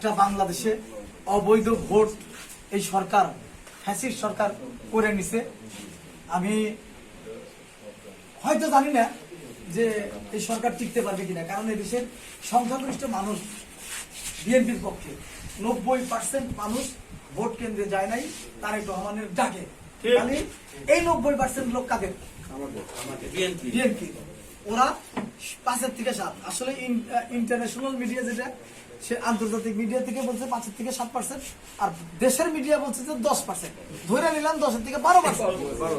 একটা বাংলাদেশে অবৈধ ভোট এই সরকার ফ্যাসিস্ট সরকার করে নিছে। আমি হয়তো জানি না যে এই সরকার টিকতে পারবে কিনা কারণ এই দেশের সংখ্যাগরিষ্ঠ মানুষ বিএনপির পক্ষে নব্বই পার্সেন্ট মানুষ ভোট কেন্দ্রে যায় নাই তারেক রহমানের ডাকে। এই নব্বই পার্সেন্ট লোক কাদের? বিএনপি। ওরা পাঁচের থেকে সাত। আসলে ইন্টারন্যাশনাল মিডিয়া যেটা সে আন্তর্জাতিক মিডিয়া থেকে বলছে পাঁচের থেকে সাত পার্সেন্ট আর দেশের মিডিয়া বলছে যে দশ পার্সেন্ট ধরে নিলাম দশের থেকে বারো পার্সেন্ট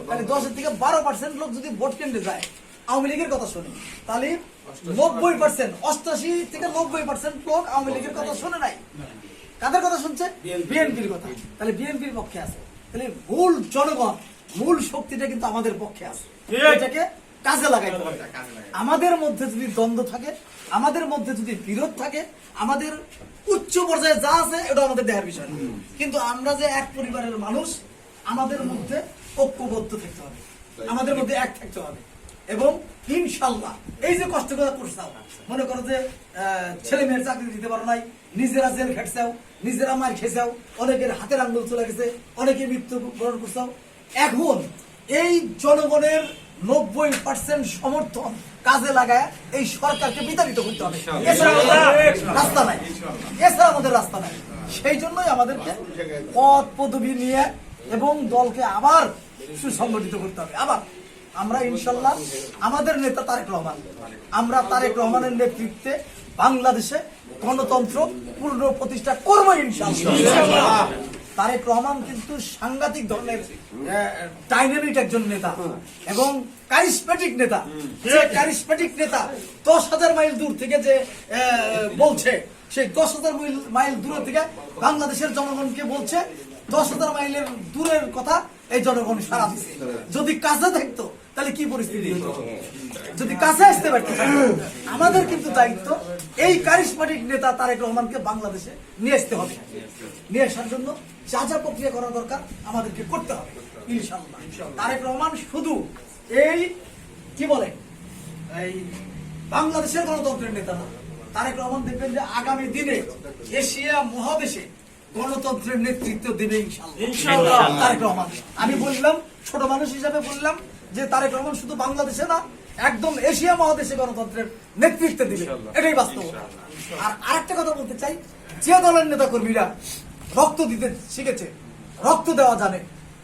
তাহলে দশের থেকে বারো পার্সেন্ট লোক যদি ভোট কেন্দ্রে যায় আওয়ামী লীগের কথা শুনি তাহলে নব্বই পার্সেন্ট অষ্টাশি থেকে নব্বই পার্সেন্ট লোক আওয়ামী লীগের কথা শুনে নাই। কাদের কথা শুনছে? বিএনপির কথা। তাহলে বিএনপির পক্ষে আছে। তাহলে মূল জনগণ মূল শক্তিটা কিন্তু আমাদের পক্ষে আছে। এটাকে কাজে লাগাইতে হবে আমাদের মধ্যে যদি দ্বন্দ্ব থাকে, আমাদের মধ্যে যদি বিরোধ থাকে, আমাদের উচ্চ পর্যায়ে যা আছে এটা আমাদের দেখার বিষয়। কিন্তু আমরা যে এক পরিবারের মানুষ, আমাদের মধ্যে ঐক্যবদ্ধ থাকতে হবে। আমাদের মধ্যে এক থাকতে হবে। এবং ইনশাল্লাহ এই যে কষ্ট করে করছাও মনে করো যে ছেলে মেয়ের চাকরি দিতে পারো নাই, নিজেরা জেল খেটছাও, নিজেরা মার খেয়েছাও অনেকের হাতের আঙ্গুল চলে গেছে, অনেকে মৃত্যু বরণ করছাও। এখন এই জনগণের নব্বই পার্সেন্ট সমর্থন কাজে লাগায় এই সরকারকে বিতাড়িত করতে হবে। এছাড়া রাস্তা নাই। এছাড়া আমাদের রাস্তা নাই। সেই জন্যই আমাদেরকে পদ পদবি নিয়ে এবং দলকে আবার সুসংগঠিত করতে হবে। আবার আমরা ইনশাল্লাহ আমাদের নেতা তারেক রহমান। আমরা তারেক রহমানের নেতৃত্বে বাংলাদেশে গণতন্ত্র পূর্ণ প্রতিষ্ঠা করব ইনশাল্লাহ। তারেক রহমান কিন্তু সাংঘাতিক ধরনের ডাইনামিক একজন নেতা এবং কারিসমেটিক নেতা। যে কারিসমেটিক নেতা দশ হাজার মাইল দূর থেকে যে বলছে সেই দশ হাজার মাইল মাইল দূর থেকে বাংলাদেশের জনগণকে বলছে দশ হাজার মাইলের দূরের কথা এই জনগণ সারা যদি কাজে থাকতো তাহলে কি পরিস্থিতি হতো? যদি কাছে আসতে পারতো আমাদের কিন্তু দায়িত্ব এই কারিসমেটিক নেতা তারেক রহমানকে বাংলাদেশে নিয়ে আসতে হবে। নিয়ে আসার জন্য যা যা প্রক্রিয়া করা দরকার আমাদেরকে করতে হবে ইনশাল্লাহ তারেক রহমান শুধু এই কি বলে এই বাংলাদেশের গণতন্ত্রের নেতা না। তারেক রহমান দেখবেন যে আগামী দিনে এশিয়া মহাদেশে গণতন্ত্রের নেতৃত্ব দেবে ইনশাল্লাহ তারেক রহমান। আমি বললাম ছোট মানুষ হিসাবে বললাম যে তারেক রহমান শুধু বাংলাদেশে না একদম এশিয়া মহাদেশে গণতন্ত্রের নেতৃত্ব দিবে। এটাই বাস্তব। আর আরেকটা কথা বলতে চাই যে দলের নেতা কর্মীরা রক্ত দিতে শিখেছে রক্ত দেওয়া জানে।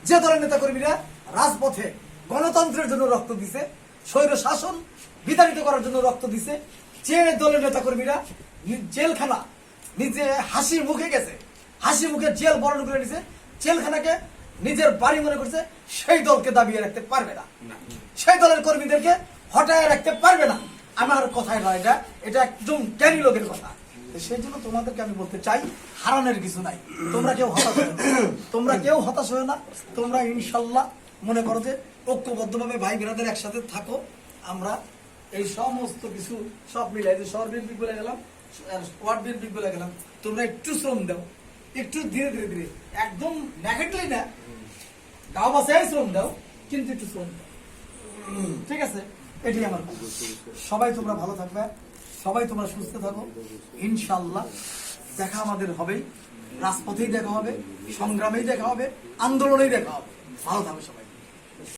যে দলের নেতা কর্মীরা রাজপথে গণতন্ত্রের জন্য রক্ত দিছে স্বৈর শাসন বিতাড়িত করার জন্য রক্ত দিছে যে দলের নেতা কর্মীরা জেলখানা নিজে হাসি মুখে গেছে হাসি মুখে জেল বরণ করে নিছে জেলখানাকে নিজের বাড়ি মনে করছে সেই দলকে দাবিয়ে রাখতে পারবে না। সেই দলের কর্মীদেরকে হটায় রাখতে পারবে না। আমার কথাই নয়, এটা এটা একদম জ্ঞানী লোকের কথা। সেই জন্য তোমাদেরকে আমি বলতে চাই, হারানোর কিছু নাই। তোমরা কেউ হতাশ তোমরা কেউ হতাশ হয়ে না। তোমরা ইনশাল্লাহ মনে করো যে ঐক্যবদ্ধভাবে ভাই বোনাদের একসাথে থাকো। আমরা এই সমস্ত কিছু সব মিলাই যে শহর বিএনপি বলে গেলাম ওয়ার্ড বিএনপি বলে গেলাম, তোমরা একটু শ্রম দাও। একটু ধীরে ধীরে ধীরে, একদম নেগেটলি না। গাও বাসায় শ্রম দাও, কিন্তু একটু শ্রম দাও। ঠিক আছে? এটি আমার সবাই তোমরা ভালো থাকবে, সবাই তোমরা সুস্থ থাকো। ইনশাল্লাহ দেখা আমাদের হবেই। রাজপথেই দেখা হবে, সংগ্রামেই দেখা হবে, আন্দোলনেই দেখা হবে। ভালো থাকবে সবাই।